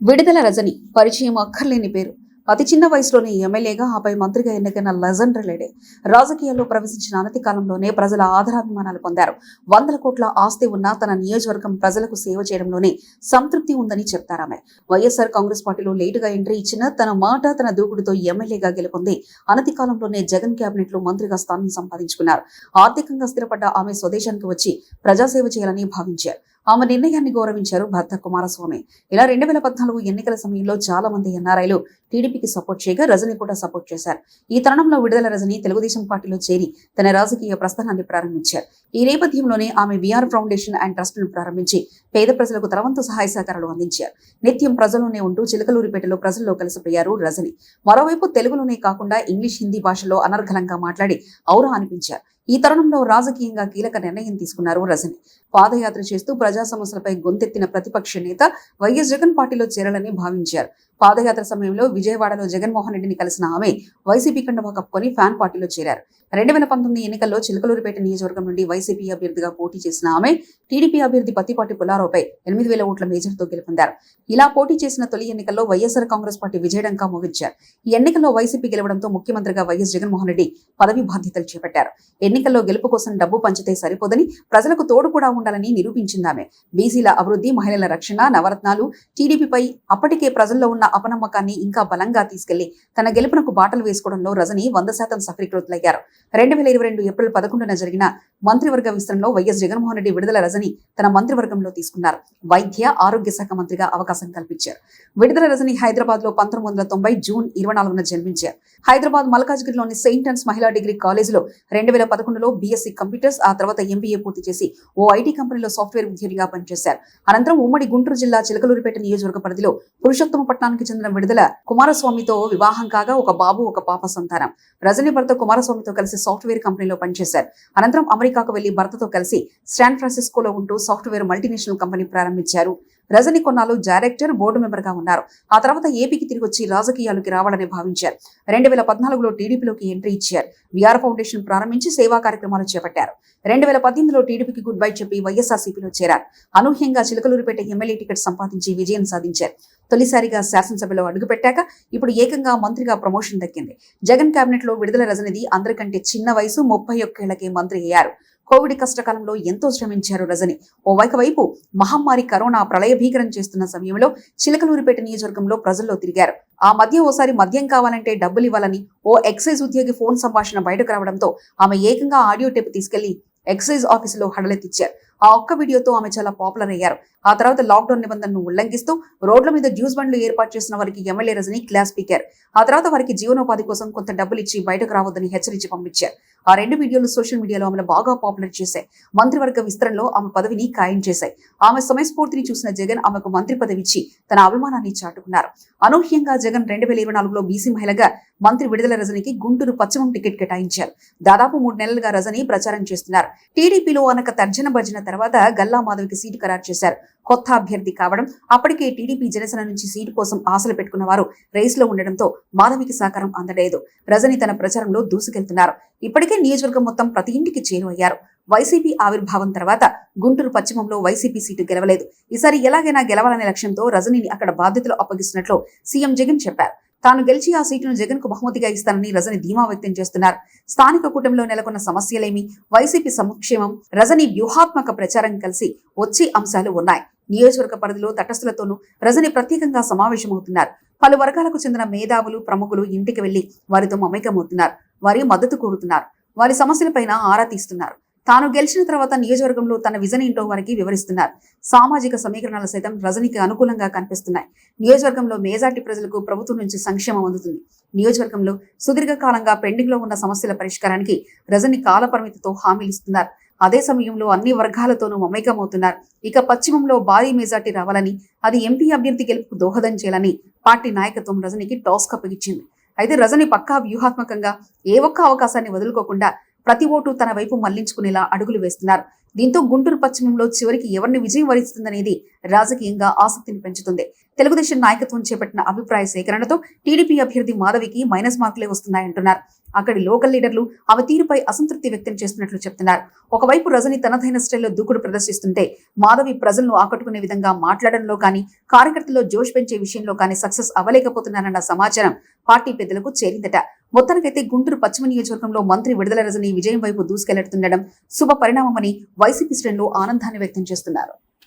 విడుదల రజని పరిచయం అక్కర్లేని పేరు. అతి చిన్న వయసులోనే ఎమ్మెల్యేగా ఆపై మంత్రిగా ఎన్నికైన లెజెండర్ లేడే రాజకీయాల్లో ప్రవేశించిన అనతి కాలంలోనే ప్రజల ఆదరాభిమానాలు పొందారు. వందల కోట్ల ఆస్తి ఉన్న తన నియోజకవర్గం ప్రజలకు సేవ చేయడంలోనే సంతృప్తి ఉందని చెప్తారామె వైఎస్ఆర్ కాంగ్రెస్ పార్టీలో లేటుగా ఎంట్రీ ఇచ్చిన తన మాట తన దూకుడుతో ఎమ్మెల్యేగా గెలుపొంది అనతి కాలంలోనే జగన్ కేబినెట్లో మంత్రిగా స్థానం సంపాదించుకున్నారు. ఆర్థికంగా స్థిరపడ్డ ఆమె స్వదేశానికి వచ్చి ప్రజాసేవ చేయాలని భావించారు. ఆమె నిర్ణయాన్ని గౌరవించారు భర్త కుమారస్వామి. ఇలా రెండు వేల పద్నాలుగు ఎన్నికల సమయంలో చాలా మంది ఎన్ఆర్ఐలు టీడీపీకి సపోర్ట్ చేయగా రజని కూడా సపోర్ట్ చేశారు. ఈ తరుణంలో విడుదల రజని తెలుగుదేశం పార్టీలో చేరి తన రాజకీయ ప్రస్థానాన్ని ప్రారంభించారు. ఈ నేపథ్యంలోనే ఆమె విఆర్ ఫౌండేషన్ అండ్ ట్రస్ట్ను ప్రారంభించి పేద ప్రజలకు తనవంతు సహాయ సహకారాలు అందించారు. నిత్యం ప్రజల్లోనే ఉంటూ చిలకలూరిపేటలో ప్రజల్లో కలిసిపోయారు రజని. మరోవైపు తెలుగులోనే కాకుండా ఇంగ్లీష్ హిందీ భాషలో అనర్ఘలంగా మాట్లాడి ఔరా అనిపించారు. ఈ తరుణంలో రాజకీయంగా కీలక నిర్ణయం తీసుకున్నారు రజని. పాదయాత్ర చేస్తూ ప్రజా సమస్యలపై గొంతెత్తిన ప్రతిపక్ష నేత వైఎస్ జగన్ పార్టీలో చేరాలని భావించారు. పాదయాత్ర సమయంలో విజయవాడలో జగన్మోహన్ రెడ్డిని కలిసిన ఆమె వైసీపీ కండువా కప్పుకొని ఫ్యాన్ పార్టీలో చేరారు. రెండు వేల పంతొమ్మిది ఎన్నికల్లో చిలకలూరిపేట నియోజకవర్గం నుండి వైసీపీ అభ్యర్థిగా పోటీ చేసిన ఆమె టీడీపీ అభ్యర్థి పత్తిపాటి పుల్లారావుపై ఎనిమిది వేల ఓట్ల మేజర్తో గెలుపొందారు. ఇలా పోటీ చేసిన తొలి ఎన్నికల్లో వైఎస్ఆర్ కాంగ్రెస్ పార్టీ విజయడంకా మోగించారు. ఈ ఎన్నికల్లో వైసీపీ గెలవడంతో ముఖ్యమంత్రిగా వైఎస్ జగన్మోహన్ రెడ్డి పదవి బాధ్యతలు చేపట్టారు. ఎన్నికల్లో గెలుపు కోసం డబ్బు పంచితే సరిపోదని ప్రజలకు తోడు కూడా ఉండాలని నిరూపించిందామె. బీసీల అభివృద్ధి మహిళల రక్షణ నవరత్నాలు టీడీపీపై అప్పటికే ప్రజల్లో ఉన్న అపనమ్మకాన్ని ఇంకా బలంగా తీసుకెళ్ళి తన గెలుపునకు బాటలు వేసుకోవడంలో రజని వంద శాతం సఫలీకృతులయ్యారు. రెండు వేల ఇరవై రెండు ఏప్రిల్ పదకొండున జరిగిన మంత్రివర్గ విస్తరణలో వైఎస్ జగన్మోహన్ రెడ్డి విడుదల రజని తన మంత్రివర్గంలో తీసుకున్నారు. వైద్య ఆరోగ్య శాఖ మంత్రిగా అవకాశం కల్పించారు. విడుదల రజని హైదరాబాద్లో పంతొమ్మిది వందల తొంభై జూన్ ఇరవై నాలుగున జన్మించారు. హైదరాబాద్ మల్కాజ్గిరిలోని సెయింట్ అండ్స్ మహిళా డిగ్రీ కాలేజీలో రెండు వేల పదకొండులో బీఎస్సీ కంప్యూటర్స్ ఆ తర్వాత ఎంబీఏ పూర్తి చేసి ఓ ఐటీ కంపెనీలో సాఫ్ట్వేర్ ఉద్యోగిగా పనిచేశారు. అనంతరం ఉమ్మడి గుంటూరు జిల్లా చిలకలూరిపేట నియోజకవర్గ పరిధిలో పురుషోత్తమ పట్టణానికి చెందిన విడుదల కుమారస్వామితో వివాహం కాగా ఒక బాబు ఒక పాప సంతానం. రజనీ భర్త కుమారస్వామితో కలిసి సాఫ్ట్వేర్ కంపెనీలో పనిచేశారు. అనంతరం అమెరికాకు వెళ్ళి భర్తతో కలిసి శాన్ ఫ్రాన్సిస్కోలో ఉంటూ సాఫ్ట్వేర్ మల్టీనేషనల్ కంపెనీ ప్రారంభించారు. రజని కొన్నాళ్ళు డైరెక్టర్ బోర్డు మెంబర్గా ఉన్నారు. ఆ తర్వాత ఏపీకి తిరిగి వచ్చి రాజకీయాలకి రావాలని భావించారు. రెండు వేల పద్నాలుగులో టీడీపీలోకి ఎంట్రీ ఇచ్చారు. విఆర్ ఫౌండేషన్ ప్రారంభించి సేవా కార్యక్రమాలు చేపట్టారు. రెండు వేల పద్దెనిమిదిలో టీడీపీకి గుడ్ బై చెప్పి వైఎస్ఆర్సీపీలో చేరారు. అనూహ్యంగా చిలకలూరుపేట ఎమ్మెల్యే టికెట్ సంపాదించి విజయం సాధించారు. తొలిసారిగా శాసనసభలో అడుగుపెట్టాక ఇప్పుడు ఏకంగా మంత్రిగా ప్రమోషన్ దక్కింది. జగన్ కేబినెట్లో విడుదల రజనిది అందరికంటే చిన్న వయసు ముప్పై ఒక్కేళ్ళకే మంత్రి అయ్యారు. కోవిడ్ కష్టకాలంలో ఎంతో శ్రమించారు రజని. ఓవైపు మహమ్మారి కరోనా ప్రళయ భీకరం చేస్తున్న సమయంలో చిలకలూరిపేట నియోజకవర్గంలో ప్రజల్లో తిరిగారు. ఆ మధ్య ఓసారి మద్యం కావాలంటే డబ్బులు ఇవ్వాలని ఓ ఎక్సైజ్ ఉద్యోగి ఫోన్ సంభాషణ బయటకు రావడంతో ఆమె ఏకంగా ఆడియో టేప్ తీసుకెళ్ళి ఎక్సైజ్ ఆఫీసులో హడలెత్తిచ్చారు. ఆ ఒక్క వీడియోతో ఆమె చాలా పాపులర్ అయ్యారు. ఆ తర్వాత లాక్డౌన్ నిబంధనను ఉల్లంఘిస్తూ రోడ్ల మీద జ్యూస్ బండ్లు ఏర్పాటు చేసిన వారికి ఎమ్మెల్యే రజని క్లాస్ పీకారు. ఆ తర్వాత వారికి జీవనోపాధి కోసం కొంత డబ్బులు ఇచ్చి బయటకు రావద్దని హెచ్చరించి పంపించారు. ఆ రెండు వీడియోలు సోషల్ మీడియాలో ఆమెను బాగా పాపులర్ చేశాయి. మంత్రివర్గ విస్తరణలో ఆమె పదవిని ఖాయం చేశాయి. ఆమె సమయస్ఫూర్తిని చూసిన జగన్ ఆమెకు మంత్రి పదవి ఇచ్చి తన అభిమానాన్ని చాటుకున్నారు. అనూహ్యంగా జగన్ రెండు వేల ఇరవై నాలుగులో బీసీ మహిళగా మంత్రి విడుదల రజనికి గుంటూరు పశ్చిమం టికెట్ కేటాయించారు. దాదాపు మూడు నెలలుగా రజని ప్రచారం చేస్తున్నారు. టీడీపీలో అనక తర్జన భర్జన తర్వాత గల్లా మాధవికి సీటు ఖరారు చేశారు. కొత్త అభ్యర్థి కావడం అప్పటికే టీడీపీ జనసేన నుంచి సీటు కోసం ఆశలు పెట్టుకున్న వారు రేసులో ఉండడంతో మాధవికి సహకారం అందలేదు. రజని తన ప్రచారంలో దూసుకెళ్తున్నారు. ఇప్పటికే నియోజకవర్గం మొత్తం ప్రతి ఇంటికి చేరువయ్యారు. వైసీపీ ఆవిర్భావం తర్వాత గుంటూరు పశ్చిమంలో వైసీపీ సీటు గెలవలేదు. ఈసారి ఎలాగైనా గెలవాలనే లక్ష్యంతో రజనీని అక్కడ బాధ్యతలు అప్పగిస్తున్నట్లు సీఎం జగన్ చెప్పారు. తాను గెలిచి ఆ సీటును జగన్కు బహుమతిగా ఇస్తానని రజని ధీమా వ్యక్తం చేస్తున్నారు. స్థానిక కూటమిలో నెలకొన్న సమస్యలేమి? వైసీపీ సంక్షేమం రజని వ్యూహాత్మక ప్రచారం కలిసి వచ్చే అంశాలు ఉన్నాయి. నియోజకవర్గ పరిధిలో తటస్థులతోనూ రజని ప్రత్యేకంగా సమావేశమవుతున్నారు. పలు వర్గాలకు చెందిన మేధావులు ప్రముఖులు ఇంటికి వెళ్ళి వారితో మమేకమవుతున్నారు. వారి మద్దతు కోరుతున్నారు. వారి సమస్యలపైన ఆరా తీస్తున్నారు. తాను గెలిచిన తర్వాత నియోజకవర్గంలో తన విజన్ ఏంటో వారికి వివరిస్తున్నారు. సామాజిక సమీకరణాలు సైతం రజనికి అనుకూలంగా కనిపిస్తున్నాయి. నియోజకవర్గంలో మేజార్టీ ప్రజలకు ప్రభుత్వం నుంచి సంక్షేమం అందుతుంది. నియోజకవర్గంలో సుదీర్ఘకాలంగా పెండింగ్లో ఉన్న సమస్యల పరిష్కారానికి రజని కాలపరిమితితో హామీలు ఇస్తున్నారు. అదే సమయంలో అన్ని వర్గాలతోనూ మమేకమవుతున్నారు. ఇక పశ్చిమంలో భారీ మెజార్టీ రావాలని అది ఎంపీ అభ్యర్థి గెలుపుకు దోహదం చేయాలని పార్టీ నాయకత్వం రజనికి టాస్ అప్పగించింది అయితే రజని పక్కా వ్యూహాత్మకంగా ఏ ఒక్క అవకాశాన్ని వదులుకోకుండా ప్రతి ఓటు తన వైపు మళ్ళించుకునేలా అడుగులు వేస్తున్నారు. దీంతో గుంటూరు పశ్చిమంలో చివరికి ఎవరిని విజయం వరిస్తుందనేది రాజకీయంగా ఆసక్తిని పెంచుతుంది. తెలుగుదేశం నాయకత్వం చేపట్టిన అభిప్రాయ సేకరణతో టీడీపీ అభ్యర్థి మాధవికి మైనస్ మార్కులే వస్తున్నాయంటున్నారు. అక్కడి లోకల్ లీడర్లు ఆమె తీరుపై అసంతృప్తి వ్యక్తం చేస్తున్నట్లు చెప్తున్నారు. ఒకవైపు రజని తనదైన స్టైల్లో దూకుడు ప్రదర్శిస్తుంటే మాధవి ప్రజలను ఆకట్టుకునే విధంగా మాట్లాడడంలో కానీ కార్యకర్తల్లో జోష్ పెంచే విషయంలో కానీ సక్సెస్ అవ్వలేకపోతున్నారన్న సమాచారం పార్టీ పెద్దలకు చేరిందట. మొత్తానికైతే గుంటూరు పశ్చిమ నియోజకవర్గంలో మంత్రి విడుదల రజని విజయం వైపు దూసుకెళ్ళడుతుండడం శుభ పరిణామమని వైసీపీ శ్రేణులు ఆనందాన్ని వ్యక్తం చేస్తున్నారు.